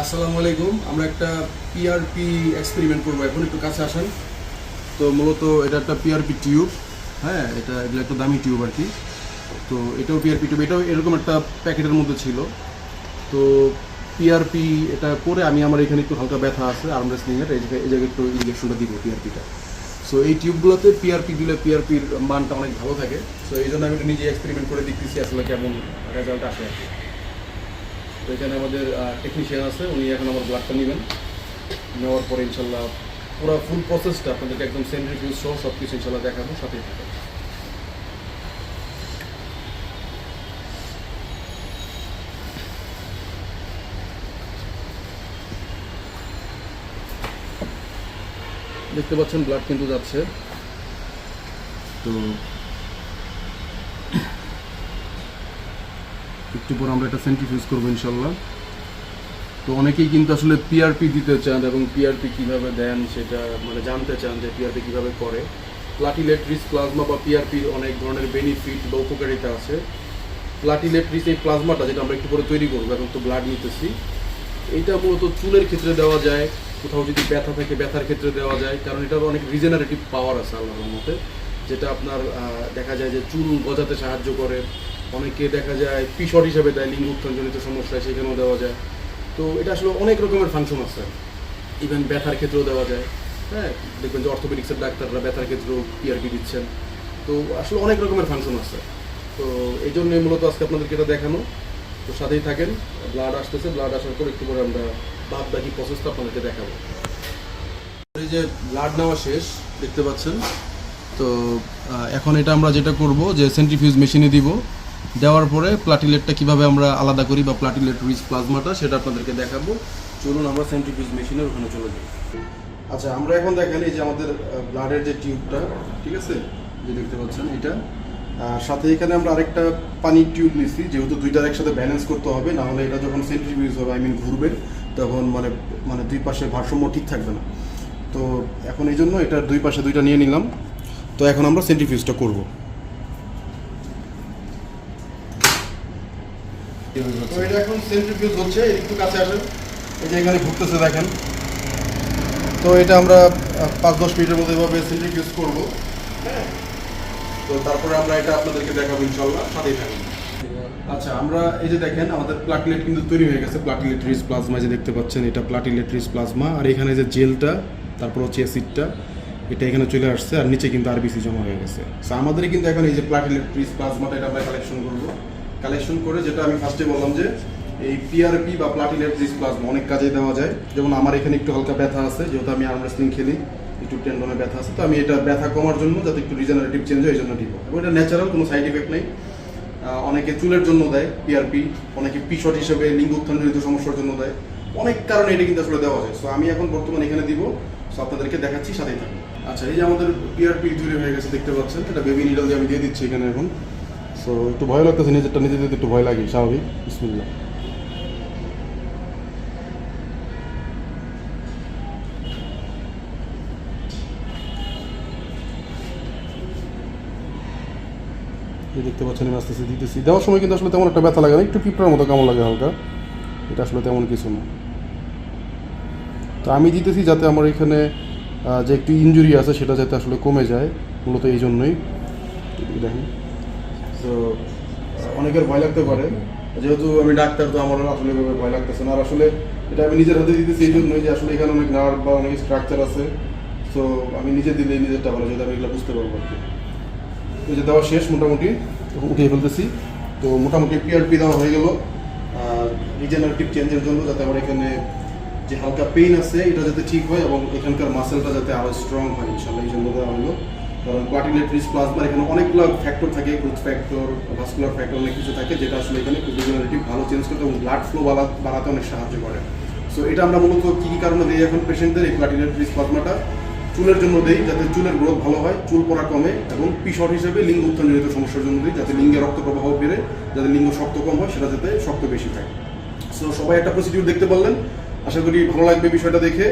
আসসালামু আলাইকুম। আমরা একটা পিআরপি এক্সপেরিমেন্ট করব এখন, একটু কাছে আসেন। তো মূলত এটা একটা পিআরপি টিউব হ্যাঁ এটা এগুলো একটা দামি টিউব আর কি। তো এটাও পিআরপি টিউব এটাও এরকম একটা প্যাকেটের মধ্যে ছিল। তো পিআরপি এটা করে আমি আমার এখানে একটু হালকা ব্যথা আছে আর্ম রেসলিংয়ের এই জায়গায় এই জায়গায় একটু ইঞ্জেকশনটা দিব পিআরপিটা সো এই টিউবগুলোতে পিআরপি দিলে পিআরপির মানটা অনেক ভালো থাকে। সো এই জন্য আমি এটা নিজে এক্সপেরিমেন্ট করে দেখতেছি আসলে কেমন রেজাল্ট আসে আর কি। তো এখানে আমাদের টেকনিশিয়ান আছে, উনি এখন আমার ব্লাডটা নেবেন। নেওয়ার পরে ইনশাল্লাহ পুরো ফুল প্রসেসটা আপনাদেরকে একদম সেন্ট্রিফিউজ সহ সব কিছু ইনশাল্লাহ দেখাবো থাকবে দেখতে পাচ্ছেন ব্লাড কিন্তু যাচ্ছে। তো একটু পর আমরা এটা সেন্ট্রিফিউজ করব ইনশাল্লাহ। তো অনেকেই কিন্তু আসলে পিআরপি দিতে চান এবং পিআরপি কীভাবে দেন সেটা মানে জানতে চান যে পিআরপি কীভাবে করে। প্লাটিলেট্রিস প্লাজমা বা পিআরপির অনেক ধরনের বেনিফিট বা উপকারিতা আছে। প্লাটিলেট্রিস এই প্লাজমাটা যেটা আমরা একটু পরে তৈরি করব, এখন তো ব্লাড নিতেছি। এটা মূলত চুলের ক্ষেত্রে দেওয়া যায়, কোথাও যদি ব্যথা থাকে ব্যথার ক্ষেত্রে দেওয়া যায়, কারণ এটার অনেক রিজেনারেটিভ পাওয়ার আছে আল্লাহর মতে যেটা আপনার দেখা যায় যে চুল গজাতে সাহায্য করে। অনেকে দেখা যায় পিসট হিসাবে দেয়, লিঙ্গ উত্থানজনিত সমস্যায় সেখানেও দেওয়া যায়। তো এটা আসলে অনেক রকমের ফাংশন আছে। ইভেন ব্যথার ক্ষেত্রেও দেওয়া যায়। হ্যাঁ দেখবেন যে অর্থোপেডিক্সের ডাক্তাররা ব্যথার ক্ষেত্রেও পিআরপি দিচ্ছেন। তো আসলে অনেক রকমের ফাংশন আছে। তো এই জন্যই মূলত আজকে আপনাদেরকে এটা দেখানো। তো সাথেই থাকেন ব্লাড আসতেছে ব্লাড আসার পর একটু পরে আমরা বাদ বাকি প্রসেসটা আপনাদেরকে দেখাবো। এই যে ব্লাড নেওয়া শেষ, দেখতে পাচ্ছেন। তো এখন এটা আমরা যেটা করব যে সেন্ট্রিফিউজ মেশিনে দিব। দেওয়ার পরে প্লাটিলেটটা কীভাবে আমরা আলাদা করি বা প্লাটিলেট রিচ প্লাজমাটা সেটা আপনাদেরকে দেখাবো। চলুন আমরা সেন্ট্রিফিউজ মেশিনের ওখানে চলে যাই। আচ্ছা আমরা এখন দেখেন এই যে আমাদের ব্লাডের যে টিউবটা ঠিক আছে? যে দেখতে পাচ্ছেন এটা। আর সাথে এখানে আমরা আরেকটা পানির টিউব নিচ্ছি যেহেতু দুইটার একসাথে ব্যালেন্স করতে হবে, না হলে এটা যখন সেন্ট্রিফিউজ হবে আই মিন ঘুরবে, তখন মানে মানে দুই পাশে ভারসাম্য ঠিক থাকবে না। তো এখন এই জন্য এটার দুই পাশে দুইটা নিয়ে নিলাম। তো এখন আমরা সেন্ট্রিফিউজটা করব। তো এটা এখন সেন্ট্রিফিউজ হচ্ছে একটু কাছে আসেন। এই যে এখানে ঘুরতেছে দেখেন। তো এটা আমরা পাঁচ দশ মিনিটের মধ্যে এভাবে সেন্ট্রিফিউজ করব। হ্যাঁ? তো তারপরে আমরা এটা আপনাদেরকে দেখাবো ইনশাল্লাহ, সাথেই থাকবেন আচ্ছা আমরা এই যে দেখেন, আমাদের প্লাটিলেট কিন্তু তৈরি হয়ে গেছে প্লাটিলেট রিস প্লাজমা যে দেখতে পাচ্ছেন, এটা প্লাটিলেট রিস প্লাজমা আর এখানে যে জেলটা তারপর হচ্ছে অ্যাসিডটা এটা এখানে চলে আসছে, আর নিচে কিন্তু আরবিসি জমা হয়ে গেছে। আমাদের কিন্তু এখন এই যে প্লাটিলেট রিস প্লাজমাটা এটা আমরা কালেকশন করব। কালেকশন করে যেটা আমি ফার্স্টে বললাম যে এই পিআরপি বা প্লাটিলেট রিস প্লাজমা অনেক কাজে দেওয়া যায়। যেমন আমার এখানে একটু হালকা ব্যথা আছে, যেহেতু আমি আর্ম রেসলিং খেলি, একটু টেন্ডনে ব্যথা আছে, তো আমি এটা ব্যথা কমার জন্য যাতে একটু রিজেনারেটিভ চেঞ্জ হয় এই জন্য দিব। এবং এটা ন্যাচারাল কোনো সাইড ইফেক্ট নেই। অনেকে চুলের জন্য দেয় পিআরপি অনেকে পিশট হিসেবে লিঙ্গ উত্থানজনিত সমস্যার জন্য দেয়। অনেক কারণে এটা কিন্তু আসলে দেওয়া যায়। সো আমি এখন বর্তমানে এখানে দিব। সো আপনাদেরকে দেখাচ্ছি, সাথেই থাকুন। আচ্ছা এই যে আমাদের পিআরপি তৈরি হয়ে গেছে, দেখতে পাচ্ছেন। এটা বেবি নিডল দিয়ে আমি দিয়ে দিচ্ছি এখানে এখন। সো একটু ভয় লাগতেছে, নিজেরটা নিজে দিতে একটু ভয় লাগে, স্বাভাবিক। বিসমিল্লাহ। এই দেখতে পাচ্ছেন আস্তে আস্তে দিতেছি। দেওয়ার সময় কিন্তু আসলে তেমন একটা ব্যথা লাগে না, একটু পিঁপড়ার মতো কেমন লাগে হালকা। এটা আসলে তেমন কিছু না। তো আমি দিতেছি যাতে আমার এখানে যে একটু ইনজুরি আছে, সেটা যাতে আসলে কমে যায়, মূলত এই জন্যই। দেখেন। তো অনেকের ভয় লাগতে পারে। যেহেতু আমি ডাক্তার, তো আমার আসলে ভয় লাগতেছে না। আর আসলে এটা আমি নিজের হাতে দিতেছি, এই জন্যই যে আসলে এখানে অনেক নার্ভ বা অনেক স্ট্রাকচার আছে। তো আমি নিজে দিলে নিজেরটা ভালো, যেহেতু আমি এগুলো বুঝতে পারব আর কি। এই যে দেওয়া শেষ মোটামুটি উঠিয়ে ফেলতেছি। তো মোটামুটি পিআরপি দেওয়া হয়ে গেল। রিজেনারেটিভ চেঞ্জের জন্য যাতে আমার এখানে যে হালকা পেইন আছে, এটা যাতে ঠিক হয় এবং এখানকার মাসেলটা যাতে আরও স্ট্রং হয় ইনশাল্লাহ এই জন্য দেওয়া হলো। রিচ প্লাজমার এখানে অনেকগুলো ফ্যাক্টর থাকে গ্রোথ ফ্যাক্টর ভাস্কুলার ফ্যাক্টর অনেক কিছু থাকে, যেটা আসলে এখানে রিজেনারেটিভ ভালো চেঞ্জ করতে এবং ব্লাড ফ্লো বাড়াতে অনেক সাহায্য করে। সো এটা আমরা মূলত কী কী কারণে দিই এখন পেশেন্টদের এই প্লাটিলেট রিচ প্লাজমাটা চুলের জন্য দেই, যাতে চুলের গ্রোথ ভালো হয়, চুল পড়া কমে এবং পিশট হিসেবে লিঙ্গ উত্থানজনিত সমস্যার জন্য দিই, যাতে লিঙ্গে রক্ত প্রবাহ বেড়ে, যাতে লিঙ্গ শক্ত কম হয়, সেটা যাতে শক্ত বেশি থাকে। সো সবাই একটা প্রসিডিউর দেখতে পারলেন। আশা করি ভালো লাগবে বিষয়টা দেখে।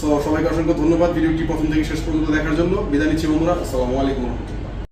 সো সবাইকে অসংখ্য ধন্যবাদ। ভিডিওটি প্রথম থেকে শেষ পর্যন্ত দেখার জন্য। বিদায় নিচ্ছি বন্ধুরা। আসসালামু আলাইকুম। রহমতুল্লাহ